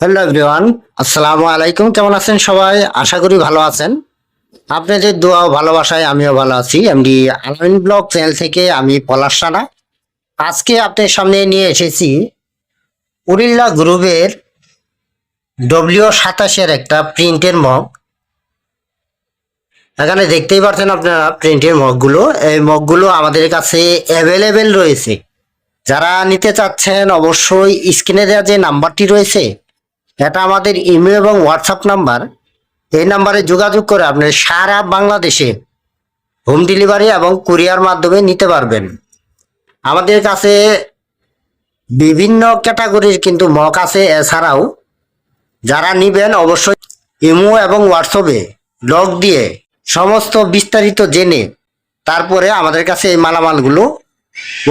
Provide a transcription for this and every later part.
Hello everyone, আসসালামু আলাইকুম। কেমন আছেন সবাই? আশা করি ভালো আছেন। আপনাদের দোয়া ভালোবাসায় আমিও ভালো আছি। এমডি আলামিন ব্লগ চ্যানেল থেকে আমি পলাশ রানা আজকে আপনাদের সামনে নিয়ে এসেছি উরিল্লা গ্রুপের ডব্লিউ সাতাশের একটা প্রিন্টের মগ। এখানে দেখতেই পাচ্ছেন আপনারা প্রিন্টের মগগুলো। এই মগগুলো আমাদের কাছে অ্যাভেলেবেল রয়েছে। যারা নিতে চাচ্ছেন অবশ্যই স্ক্রিনে দেওয়া যে নাম্বারটি রয়েছে এটা আমাদের ইমেল এবং হোয়াটসঅ্যাপ নাম্বার। এই নাম্বারে যোগাযোগ করে আপনি সারা বাংলাদেশে হোম ডেলিভারি এবং কুরিয়ার মাধ্যমে নিতে পারবেন। আমাদের কাছে বিভিন্ন ক্যাটাগরির কিন্তু মক আছে। এছাড়াও যারা নিবেন অবশ্যই ইমো এবং হোয়াটসঅ্যাপে লগ দিয়ে সমস্ত বিস্তারিত জেনে তারপরে আমাদের কাছে এই মালামালগুলো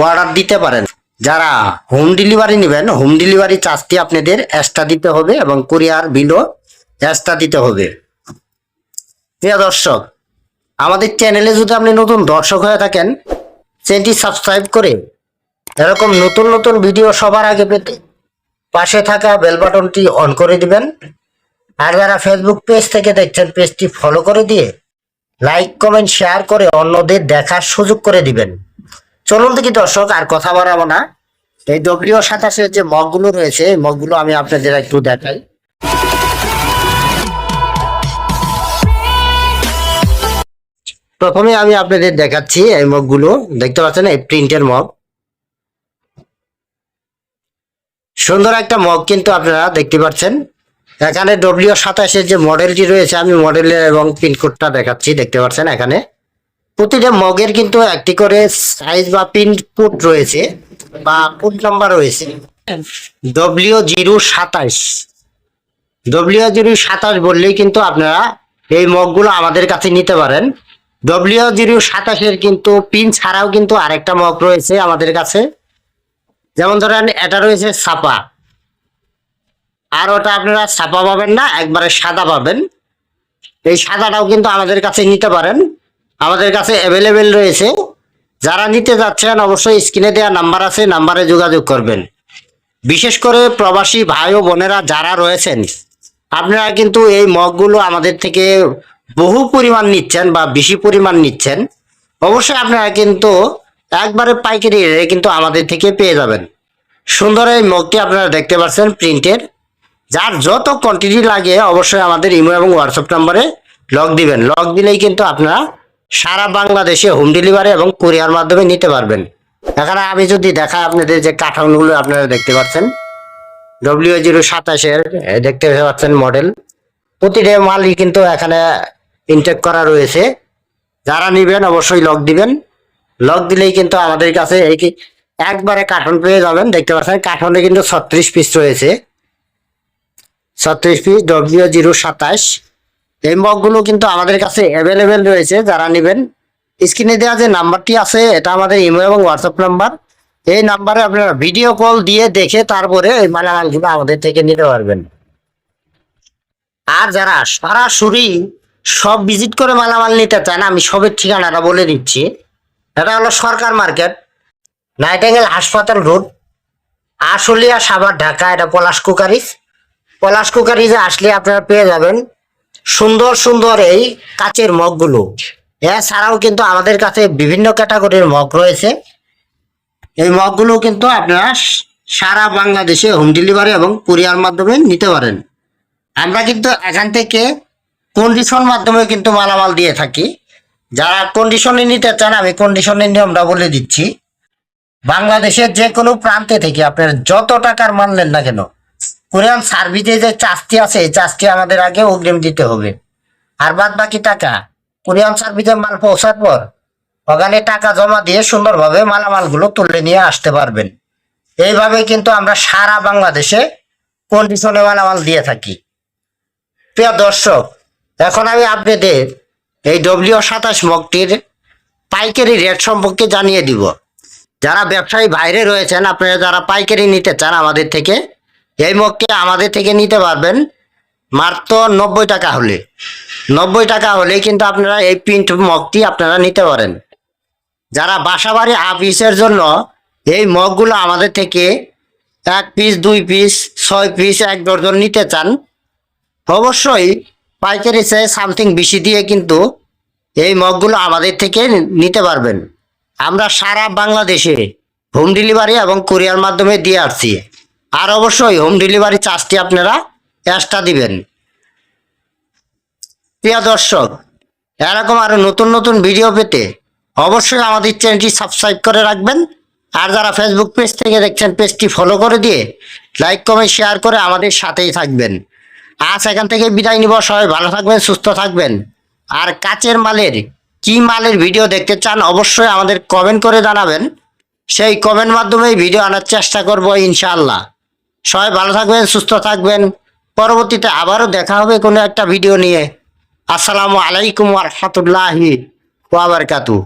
অর্ডার দিতে পারেন। যারা হোম ডেলিভারি নেবেন হোম ডেলিভারি চার্জটি আপনাদের এক্সট্রা দিতে হবে এবং কুরিয়ার বিলও এক্সট্রা দিতে হবে। প্রিয় দর্শক, আমাদের চ্যানেলে যদি আপনি নতুন দর্শক হয়ে থাকেন চ্যানেলটি সাবস্ক্রাইব করে এরকম নতুন নতুন ভিডিও সবার আগে পেতে পাশে থাকা বেল বাটনটি অন করে দিবেন। আর যারা ফেসবুক পেজ থেকে দেখছেন পেজটি ফলো করে দিয়ে লাইক কমেন্ট শেয়ার করে অন্যদের দেখার সুযোগ করে দিবেন। চলুন দেখি দর্শক, আর কথা বাড়াবো না। এই ডব্লিউ সাতাশের যে মগগুলো রয়েছে, এই মগগুলো আমি আপনাদের একটু দেখাই। প্রথমে আমি আপনাদের দেখাচ্ছি এই মগগুলো। দেখতে পাচ্ছেন এই প্রিন্টের মগ। সুন্দর একটা মগ কিন্তু আপনারা দেখতে পাচ্ছেন। এখানে ডব্লিউ সাতাশের যে মডেলটি রয়েছে, আমি মডেলের এবং পিনকোডটা দেখাচ্ছি, দেখতে পাচ্ছেন এখানে। প্রতিটা মগের কিন্তু একটি করে সাইজ বা পিন কোড রয়েছে বা কোড নাম্বার রয়েছে। ডব্লিউ জিরো সাতাশ। ডব্লিউ জিরো সাতাশ বললেই কিন্তু আপনারা এই মগগুলো আমাদের কাছে নিতে পারেন। ডব্লিউ জিরো সাতাশের কিন্তু পিন ছাড়াও কিন্তু আরেকটা মগ রয়েছে আমাদের কাছে। যেমন ধরেন এটা রয়েছে ছাপা। আর ওটা আপনারা ছাপা পাবেন না, একবারে সাদা পাবেন। এই সাদাটাও কিন্তু আমাদের কাছে নিতে পারেন। আমাদের কাছে অ্যাভেলেবেল রয়েছে। যারা নিতে যাচ্ছেন অবশ্যই স্ক্রিনে দেওয়া নাম্বার আছে নাম্বারে যোগাযোগ করবেন। বিশেষ করে প্রবাসী ভাই ও বোনেরা যারা রয়েছেন, আপনারা কিন্তু এই মগগুলো আমাদের থেকে বহু পরিমাণ নিচ্ছেন বা বেশি পরিমাণ নিচ্ছেন। অবশ্যই আপনারা কিন্তু একবারে পাইকারি রেটে কিন্তু আমাদের থেকে পেয়ে যাবেন। সুন্দর এই মগটি আপনারা দেখতে পাচ্ছেন প্রিন্টের যার যত কোয়ান্টিটি লাগে, অবশ্যই আমাদের ইমো এবং হোয়াটসঅ্যাপ নম্বরে লক দিবেন। লক দিলেই কিন্তু আপনারা সারা বাংলাদেশে হোম ডেলিভারি এবং কুরিয়ার মাধ্যমে নিতে পারবেন। এখানে আমি যদি দেখা আপনাদের যে কাঠামোগুলো আপনারা দেখতে পাচ্ছেন ডব্লিউ জিরো সাতাশের দেখতে পাচ্ছেন মডেল প্রতিটা মালই কিন্তু এখানে ইনটেক করা রয়েছে। যারা নিবেন অবশ্যই লক দিবেন। লক দিলেই কিন্তু আমাদের কাছে এই কি একবারে কার্টন পেয়ে যাবেন। দেখতে পাচ্ছেন কার্টনে কিন্তু ছত্রিশ পিস রয়েছে। ছত্রিশ পিস ডব্লিউ জিরো সাতাশ। এই মগগুলো কিন্তু আমাদের কাছে অ্যাভেলেবেল রয়েছে, যারা নেবেন। স্ক্রিনে দেওয়া যে নাম্বারটি আছে, এটা আমাদের ইমেল এবং হোয়াটসঅ্যাপ নাম্বার এই নাম্বারে আপনারা ভিডিও কল দিয়ে দেখে তারপরে এই মালামালগুলো আমাদের থেকে নিতে পারবেন। আর যারা সরাসরি সব ভিজিট করে মালামাল নিতে চান, আমি সবের ঠিকানাটা বলে দিচ্ছি। এটা হলো সরকার মার্কেট, নাইটেঙ্গেল হাসপাতাল রোড, আশুলিয়া, সাভার, ঢাকা, এটা পলাশ কুকারিস পলাশ কুকারিজে আসলে আপনারা পেয়ে যাবেন। সুন্দর সুন্দর এই কাচের মগগুলো। এছাড়াও কিন্তু আমাদের কাছে বিভিন্ন ক্যাটাগরির মগ রয়েছে। এই মগগুলো কিন্তু আপনারা সারা বাংলাদেশে হোম ডেলিভারি এবং কুরিয়ার মাধ্যমে নিতে পারেন। আমরা কিন্তু এখান থেকে কন্ডিশন মাধ্যমে কিন্তু মালামাল দিয়ে থাকি। যারা কন্ডিশনে নিতে চান, আমি কন্ডিশনের নিয়মটা বলে দিচ্ছি। বাংলাদেশের যে কোনো প্রান্তে থেকে আপনার যত টাকার মানলেন না কেন কোরিয়ান সার্ভিসে যে চার্জটি আছে, এই চার্জটি আমাদের আগে অগ্রিম দিতে হবে। আর বাদ বাকি টাকা, কোরিয়ান সার্ভিসে মাল পৌঁছার পর ওখানে টাকা জমা দিয়ে সুন্দরভাবে মালামালগুলো তুলে নিয়ে আসতে পারবেন। এইভাবে কিন্তু আমরা সারা বাংলাদেশে কন্ডিশনে মালামাল দিয়ে থাকি। প্রিয় দর্শক, এখন আমি আপনাদের এই ডব্লিউ সাতাশ মগটির পাইকারি রেট সম্পর্কে জানিয়ে দিব। যারা ব্যবসায়ী বাইরে রয়েছেন, আপনারা যারা পাইকারি নিতে চান আমাদের থেকে এই মগকে আমাদের থেকে নিতে পারবেন মাত্র নব্বই টাকা হলে। নব্বই টাকা হলে কিন্তু আপনারা এই প্রিন্ট মগটি আপনারা নিতে পারেন। যারা বাসাবাড়ি আপিসের জন্য এই মগগুলো আমাদের থেকে এক পিস দুই পিস ছয় পিস এক ডজন নিতে চান, অবশ্যই পাইকারি চেয়ে সামথিং বেশি দিয়ে কিন্তু এই মগগুলো আমাদের থেকে নিতে পারবেন। আমরা সারা বাংলাদেশে হোম ডেলিভারি এবং কুরিয়ার মাধ্যমে দিয়ে আসছি। আর অবশ্যই হোম ডেলিভারি চার্জটি আপনারা এক্সট্রা দিবেন। প্রিয় দর্শক, এরকম আরও নতুন নতুন ভিডিও পেতে অবশ্যই আমাদের চ্যানেলটি সাবস্ক্রাইব করে রাখবেন। আর যারা ফেসবুক পেজ থেকে দেখছেন পেজটি ফলো করে দিয়ে লাইক কমেন্ট শেয়ার করে আমাদের সাথেই থাকবেন। আজ এখান থেকে বিদায় নিব। সবাই ভালো থাকবেন, সুস্থ থাকবেন। আর কাচের মালের, কি মালের ভিডিও দেখতে চান অবশ্যই আমাদের কমেন্ট করে জানাবেন। সেই কমেন্ট মাধ্যমেই ভিডিও আনার চেষ্টা করব ইনশাআল্লাহ। সবাই ভালো থাকবেন, সুস্থ থাকবেন। পরবর্তীতে আবারও দেখা হবে কোনো একটা ভিডিও নিয়ে। আসসালামু আলাইকুম রহমতুল্লাহি ওয়াবারকাতু